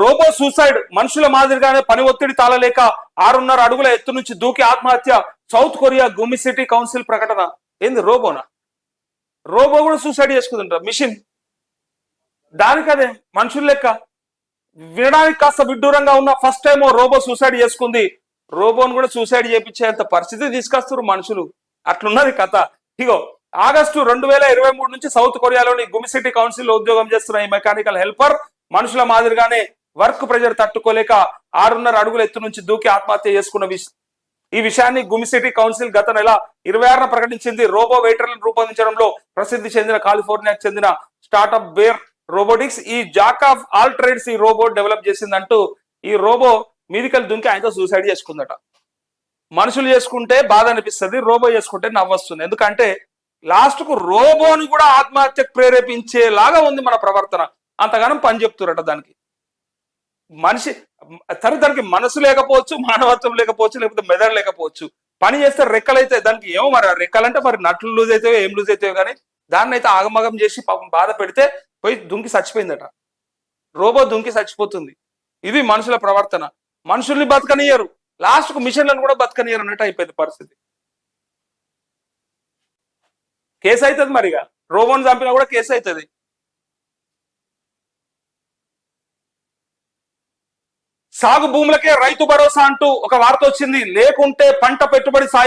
Robo suicide మనుషుల మాదిరిగానే పని ఒత్తిడి తాళలేక ఆరున్నర అడుగుల ఎత్తు నుంచి దూకి ఆత్మహత్య South Korea Gumi city council ప్రకటన. ఏంది రోబోనా? రోబో కూడా సూసైడ్ చేసుకుంటుంటారు మిషన్. దానికదే మనుషుల లెక్క. వినడానికి కాస్త విడ్డూరంగా ఉన్న ఫస్ట్ టైం రోబో సూసైడ్ చేసుకుంది. రోబోను కూడా సూసైడ్ చేయించేంత పరిస్థితి తీసుకొస్తారు మనుషులు. అట్లున్నది కథ. ఇగో ఆగస్టు రెండు వేల ఇరవై మూడు నుంచి సౌత్ కొరియాలోని గుమి సిటీ కౌన్సిల్లో ఉద్యోగం చేస్తున్న ఈ మెకానికల్ హెల్పర్ మనుషుల మాదిరిగానే వర్క్ ప్రెజర్ తట్టుకోలేక ఆరున్నర అడుగుల ఎత్తు నుంచి దూకి ఆత్మహత్య చేసుకున్న విషయం ఈ విషయాన్ని గుమి సిటీ కౌన్సిల్ గత నెల ఇరవై ఆరున ప్రకటించింది. రోబో వెయిటర్లను రూపొందించడంలో ప్రసిద్ధి చెందిన కాలిఫోర్నియాకు చెందిన స్టార్టప్ బేర్ రోబోటిక్స్ ఈ జాక్ ఆఫ్ ఆల్ ట్రేడ్స్ ఈ రోబో డెవలప్ చేసిందంటూ ఈ రోబో మీదికల్ దుంకి ఆయనతో సూసైడ్ చేసుకుందట. మనుషులు చేసుకుంటే బాధ అనిపిస్తుంది రోబో చేసుకుంటే నవ్వొస్తుంది ఎందుకంటే లాస్ట్కు రోబోని కూడా ఆత్మహత్యకు ప్రేరేపించేలాగా ఉంది మన ప్రవర్తన. అంతగానం పని చెప్తురట దానికి. మనిషి సరే దానికి మనసు లేకపోవచ్చు మానవత్వం లేకపోవచ్చు లేకపోతే మెదడు లేకపోవచ్చు. పని చేస్తే రెక్కలైతే దానికి ఏమో మరి రెక్కలంటే మరి నట్లు లూజ్ అవుతాయో ఏం లూజ్ అవుతాయో కానీ దాన్ని అయితే ఆగమగం చేసి పాపం బాధ పెడితే పోయి దుంకి చచ్చిపోయిందట. రోబో దుంకి చచ్చిపోతుంది. ఇది మనుషుల ప్రవర్తన. మనుషుల్ని బతకనియరు లాస్ట్కు మిషన్లను కూడా బతకనియరు అన్నట్టు అయిపోయింది పరిస్థితి. కేసు అవుతుంది మరిగా. రోబోని చంపినా కూడా కేసు అవుతుంది సాగు భూములకే రైతు భరోసా అంటూ ఒక వార్త వచ్చింది. లేకుంటే పంట పెట్టుబడి సాయం